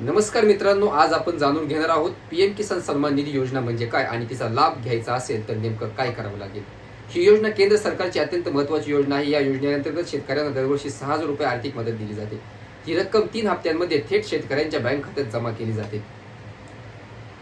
नमस्कार मित्रांनो आज आपण जाणून घेणार आहोत पीएम किसान सन्मान निधी योजना म्हणजे काय आणि तिचा लाभ घ्यायचा असेल तर नेमकं काय करावं लागेल? ही योजना केंद्र सरकारची अत्यंत महत्वाची योजना आहे. या योजनेअंतर्गत शेतकऱ्यांना दरवर्षी सहा हजार रुपये आर्थिक मदत दिली जाते. ही रक्कम तीन हप्त्यांमध्ये थेट शेतकऱ्यांच्या बँक खात्यात जमा केली जाते.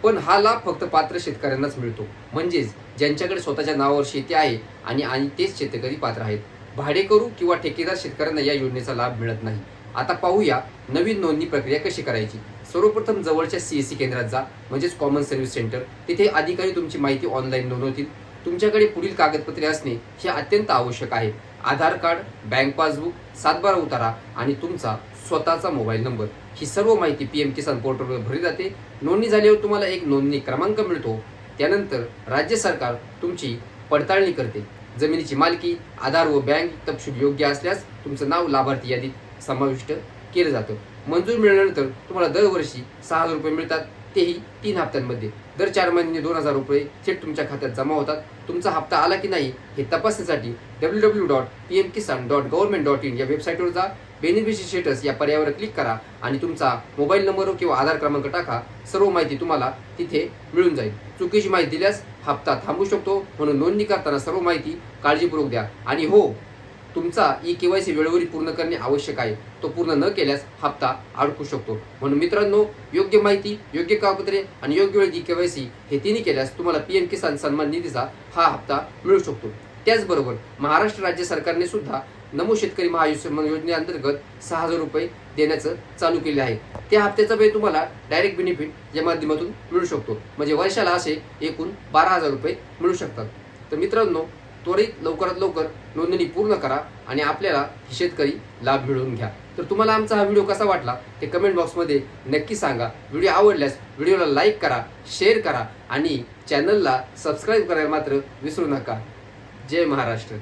पण हा लाभ फक्त पात्र शेतकऱ्यांनाच मिळतो. म्हणजेच ज्यांच्याकडे स्वतःच्या नावावर शेती आहे आणि आणि तेच शेतकरी पात्र आहेत. भाडेकरू किंवा ठेकेदार शेतकऱ्यांना या योजनेचा लाभ मिळत नाही. आता पाहूया नवीन नोंदणी प्रक्रिया कशी करायची. सर्वप्रथम जवळच्या सी एस केंद्रात जा म्हणजेच कॉमन सर्व्हिस सेंटर तिथे अधिकारी तुमची माहिती ऑनलाईन नोंदवतील. तुमच्याकडे पुढील कागदपत्रे असणे हे अत्यंत आवश्यक आहे. आधार कार्ड बँक पासबुक सातबारा उतारा आणि तुमचा स्वतःचा मोबाईल नंबर ही सर्व माहिती पी एम किसान पोर्टलवर भरली जाते. नोंदणी झाल्यावर तुम्हाला एक नोंदणी क्रमांक मिळतो. त्यानंतर राज्य सरकार तुमची पडताळणी करते. जमिनीची मालकी आधार व बँक तपशील योग्य असल्यास तुमचं नाव लाभार्थी यादीत समाविष्ट केलं जातं. मंजूर मिळाल्यानंतर तुम्हाला दरवर्षी सहा हजार रुपये मिळतात. तेही तीन हप्त्यांमध्ये. दर चार महिन्यांनी दोन हजार रुपये थेट तुमच्या खात्यात जमा होतात. तुमचा हप्ता आला की नाही हे तपासण्यासाठी W W dot P M Kisan dot government dot in या वेबसाईटवर जा. बेनिफिशरी स्टेटस या पर्यायावर क्लिक करा आणि तुमचा मोबाईल नंबर किंवा आधार क्रमांक टाका. सर्व माहिती तुम्हाला तिथे मिळून जाईल. चुकीची माहिती दिल्यास हप्ता थांबू शकतो. म्हणून नोंदणी करताना सर्व माहिती काळजीपूर्वक द्या. आणि हो तुमचा ई केवायसी वेळोवेळी पूर्ण करणे आवश्यक आहे. तो पूर्ण न केल्यास हप्ता अडकू शकतो. म्हणून मित्रांनो योग्य माहिती योग्य कागदपत्रे आणि योग्य वेळ ई केवायसी हे तिन्ही केल्यास तुम्हाला पी एम किसान सन्मान निधीचा हा हप्ता मिळू शकतो. त्याचबरोबर महाराष्ट्र राज्य सरकारने सुद्धा नमो शेतकरी महायुष्यमान योजनेअंतर्गत सहा हजार रुपये देण्याचं चालू केले आहे. त्या हप्त्याचा वेळ तुम्हाला डायरेक्ट बेनिफिट या माध्यमातून मिळू शकतो. म्हणजे वर्षाला असे एकूण बारा हजार रुपये मिळू शकतात. तर मित्रांनो त्वरित लवकरात लवकर नोंदणी पूर्ण करा आणि आपल्याला शेतकरी लाभ मिळवून घ्या. तर तुम्हाला आमचा हा व्हिडिओ कसा वाटला ते कमेंट बॉक्समध्ये नक्की सांगा. व्हिडिओ आवडल्यास व्हिडिओला लाईक करा शेअर करा आणि चॅनलला सबस्क्राईब करायला मात्र विसरू नका. जय महाराष्ट्र.